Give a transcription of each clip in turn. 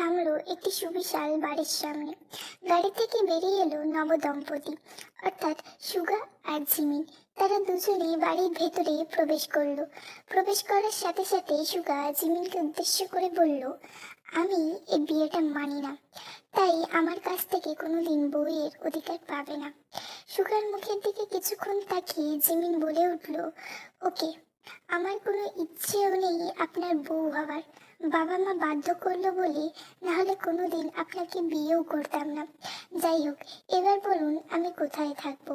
থামলো একটি সুবিশাল বাড়ির সামনে। গাড়ি থেকে বেরিয়ে এলো নবদম্পতি। অর্থাৎ সুগা আর জিমিন। তারা দুজনে বাড়ির ভেতরে প্রবেশ করল। প্রবেশ করার সাথে সাথে সুগা জিমিনকে উদ্দেশ্য করে বলল, আমি এই বিয়েটা মানি না। তাই আমার কাছ থেকে কোনোদিন বউয়ের অধিকার পাবে না। সুগার মুখের দিকে কিছুক্ষণ তাকিয়ে জিমিন বলে উঠল, ওকে, আমার কোনো ইচ্ছেও নেই আপনার বউ হওয়ার। বাবা মা বাধ্য করল বলে, নাহলে কোনোদিন আপনাকে বিয়েও করতাম না। যাই হোক, এবার বলুন আমি কোথায় থাকব?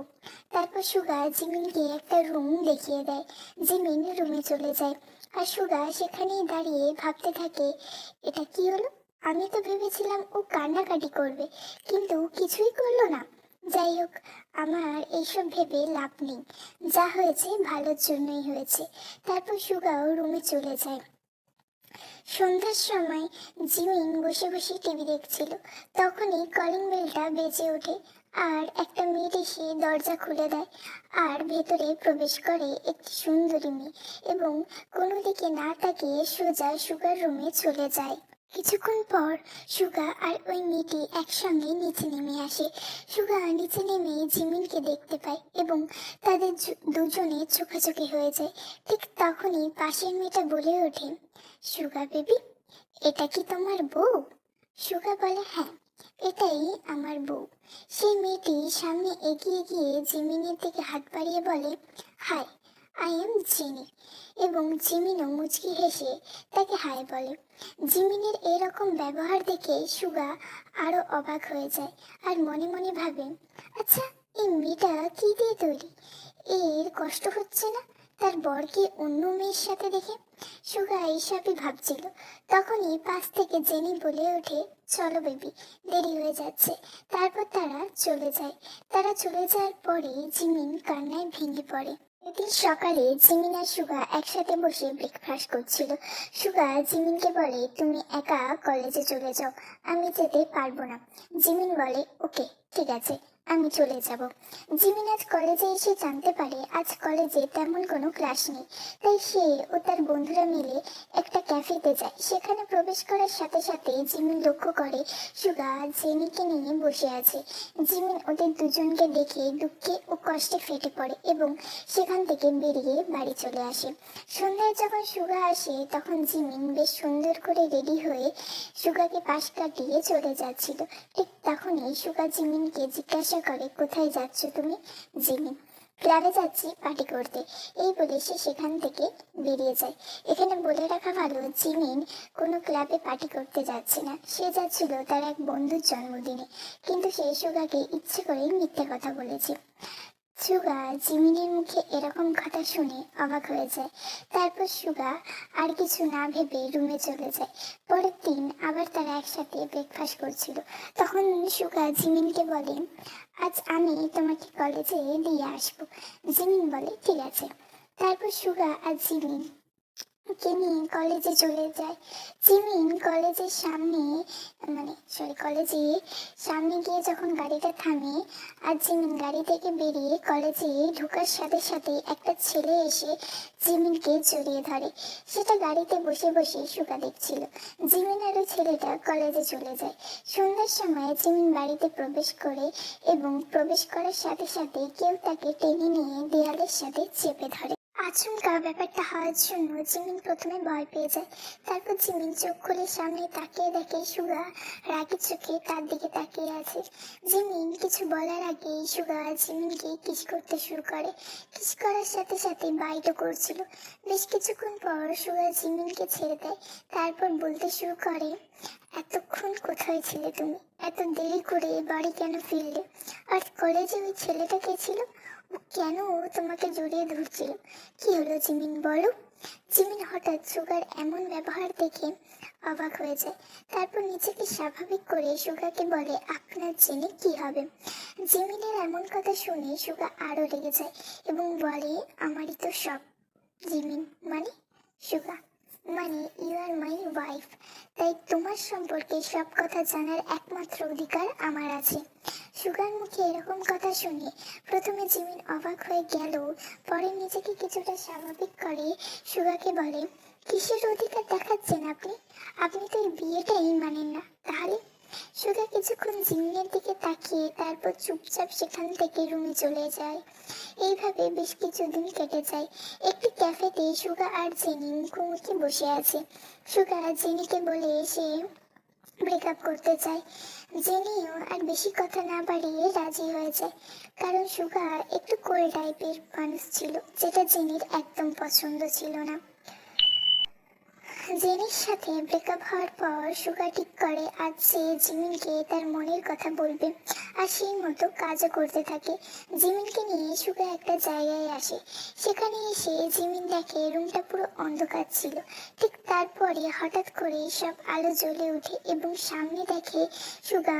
তারপর সুগা জিমিনকে একটা রুম দেখিয়ে দেয়। জিমিন রুমে চলে যায় আর সুগা সেখানেই দাঁড়িয়ে ভাবতে থাকে, এটা কি হলো? আমি তো ভেবেছিলাম ও কান্নাকাটি করবে, কিন্তু কিছুই করল না। যাই হোক, আমার এইসব ভেবে লাভ নেই। যা হয়েছে ভালোর জন্যই হয়েছে। তারপর সুগাও রুমে চলে যায়। সন্ধ্যার সময় জিমিন বসে বসে টিভি দেখছিল। তখনই কলিং বেলটা বেজে ওঠে আর একটা মেয়ে এসে দরজা খুলে দেয় আর ভেতরে প্রবেশ করে একটি সুন্দরী মেয়ে এবং কোনো দিকে না তাকিয়ে সোজা সুগার রুমে চলে যায়। কিছুক্ষণ পর সুগা আর ওই মেয়েটি একসঙ্গে নিচে নেমে আসে। সুগা নিচে নেমে জিমিনকে দেখতে পায় এবং তাদের দুজনে চোখাচোখি হয়ে যায়। ঠিক তখনই পাশের মেয়েটা বলে ওঠে, সুগা বেবি, এটা কি তোমার বউ? সুগা বলে হ্যাঁ এটাই আমার বউ। সেই মেয়েটি সামনে এগিয়ে গিয়ে জিমিনের দিকে হাত বাড়িয়ে বলে হাই আই এম জিনি এবং জিমিনও মুচকি হেসে তাকে হাই বলে। জিমিনের এরকম ব্যবহার দেখে সুগা আরও অবাক হয়ে যায় আর মনে মনে ভাবে আচ্ছা এই মেয়েটা কি দিয়ে তৈরি? এর কষ্ট হচ্ছে না? তার বরকে অন্য মেয়ের সাথে দেখে? সুগা এইসবই ভাবছিল। তখনই পাশ থেকে জেনি বলে ওঠে, চলো বেবি দেরি হয়ে যাচ্ছে। তারপর তারা চলে যায়। তারা চলে যাওয়ার পরে জিমিন কান্নায় ভেঙে পড়ে। এদিন সকালে জিমিন আর সুগা একসাথে বসে ব্রেকফাস্ট করছিল। সুগা জিমিনকে বলে, তুমি একা কলেজে চলে যাও, আমি যেতে পারব না। জিমিন বলে, ওকে, ঠিক আছে। আমি চলে যাব। জিমিন আজ কলেজে এসে জানতে পারে আজ কলেজে তেমন কোনো ক্লাস নেই। তাই সে ও তার বন্ধুরা মিলে একটা ক্যাফেতে যায়। সেখানে প্রবেশ করার সাথে সাথে জিমিন লক্ষ্য করে সুগা, জেনিকে নিয়ে বসে আছে। জিমিন ওদের দুজনকে দেখে দুঃখে ও কষ্টে ফেটে পড়ে এবং সেখান থেকে বেরিয়ে বাড়ি চলে আসে। সন্ধ্যায় যখন সুগা আসে, তখন জিমিন বেশ সুন্দর করে রেডি হয়ে সুগাকে পাশ কাটিয়ে চলে যাচ্ছিল। ঠিক তখনই সুগা জিমিনকে জিজ্ঞাসা করে, কোথায় যাচ্ছ তুমি? জিমি ক্লাবে যাচ্ছি পার্টি করতে। এই বলে সে সেখান থেকে বেরিয়ে যায়। এখানে বলে রাখা ভালো জিমিন কোনো ক্লাবে পার্টি করতে যাচ্ছে না। সে যাচ্ছিল তার এক বন্ধুর জন্মদিনে। কিন্তু সেই সুগাকে ইচ্ছে করে মিথ্যে কথা বলেছে। সুগা জিমিনের মুখে এরকম কথা শুনে অবাক হয়ে যায়। তারপর সুগা আর কিছু না ভেবে রুমে চলে যায়। পরের দিন আবার তারা একসাথে ব্রেকফাস্ট করছিল। তখন সুগা জিমিনকে বলে, আজ আমি তোমাকে কলেজে দিয়ে আসব। জিমিন বলে, ঠিক আছে। তারপর সুগা আর জিমিন নিয়ে কলেজে চলে যায় জিমিন কলেজের সামনে মানে সরি কলেজে সামনে গিয়ে যখন গাড়িটা থামে আর জিমিন গাড়ি থেকে বেরিয়ে কলেজে ঢোকার সাথে সাথে একটা ছেলে এসে জিমিনকে জড়িয়ে ধরে। সেটা গাড়িতে বসে বসে সুগা দেখছিল। জিমিন আর ওই ছেলেটা কলেজে চলে যায়। সন্ধ্যার সময় জিমিন বাড়িতে প্রবেশ করে এবং প্রবেশ করার সাথে সাথে কেউ তাকে টেনে নিয়ে দেয়ালের সাথে চেপে ধরে। আচমকা ব্যাপারটা হওয়ার জন্য জিমিন প্রথমে ভয় পেয়ে যায়। তারপর জিমিন চোখ খুলে সামনে তাকিয়ে দেখে সুগা রাগি চোখে তার দিকে তাকিয়ে আছে। জিমিন, কিছু বলার আগে সুগা জিমিনকে কিস করতে শুরু করে। কিস করার সাথে সাথে বাইটও করছিল। বেশ কিছুক্ষণ পর সুগা জিমিনকে ছেড়ে দেয়। তারপর বলতে শুরু করে, এতক্ষণ কোথায় ছিলে তুমি? এত দেরি করে বাড়ি কেন ফিরলে? আর কলেজে ওই ছেলেটা কে ছিল? ও কেন তোমাকে জড়িয়ে ধরছিল? কি হলো জিমিন, বলো? জিমিন হঠাৎ সুগার এমন ব্যবহার দেখে অবাক হয়ে যায়। তারপর নিজেকে স্বাভাবিক করে সুগাকে বলে, আপনার জেনে কি হবে? জিমিনের এমন কথা শুনে সুগা আরও রেগে যায় এবং বলে, আমারই তো সব জিমিন। মানে সুগা। মানে ইউ আর মাই ওয়াইফ। তাই তোমার সম্পর্কে সব কথা জানার একমাত্র অধিকার আমার আছে। সুগার মুখে এরকম কথা শুনে প্রথমে জিমিন অবাক হয়ে গেল, পরে নিজেকে কিছুটা স্বাভাবিক করে সুগাকে বলে, কিসের অধিকার দেখাচ্ছেন আপনি? আপনি তো এই বিয়েটাই মানেন না। তাহলে সুগা কিছুক্ষণ জিমিনের দিকে তাকিয়ে তারপর চুপচাপ সেখান থেকে রুমে চলে যায়। এইভাবে বেশ কিছুদিন কেটে যায়। একটি ক্যাফেতে সুগা আর জেনি মুখোমুখি বসে আছে। সুগা জেনিকে বলে সে ব্রেকআপ করতে চায়। জেনিও আর বেশি কথা না বাড়িয়ে রাজি হয়ে যায়। কারণ সুগা একটু কোল টাইপের মানুষ ছিল, যেটা জেনির একদম পছন্দ ছিল না। জেনির সাথে ব্রেকআপ হওয়ার পর সুগা ঠিক করে আজ সে জিমিনকে তার মনের কথা বলবে আর সেই মতো কাজও করতে থাকে। জিমিনকে নিয়ে সুগা একটা জায়গায় আসে। সেখানে এসে জিমিন দেখে রুমটা পুরো অন্ধকার ছিল। ঠিক তারপরে হঠাৎ করে সব আলো জ্বলে ওঠে এবং সামনে দেখে সুগা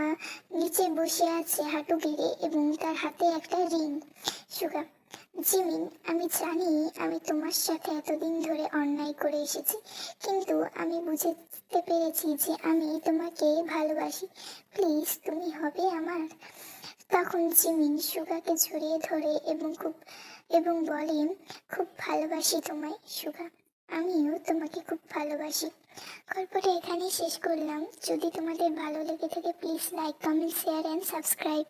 নিচে বসে আছে হাঁটু গেড়ে এবং তার হাতে একটা রিং। সুগা জিমিন, আমি জানি আমি তোমার সাথে এতদিন ধরে অন্যায় করে এসেছি, কিন্তু আমি বুঝতে পেরেছি যে আমি তোমাকে ভালোবাসি। প্লিজ, তুমি হবে আমার। তখন জিমিন সুগাকে জড়িয়ে ধরে এবং খুব, এবং বলে, খুব ভালোবাসি তোমায়, সুগা। আমিও তোমাকে খুব ভালোবাসি। গল্পটা এখানেই শেষ করলাম। যদি তোমাদের ভালো লেগে থাকে, please like, comment, share and subscribe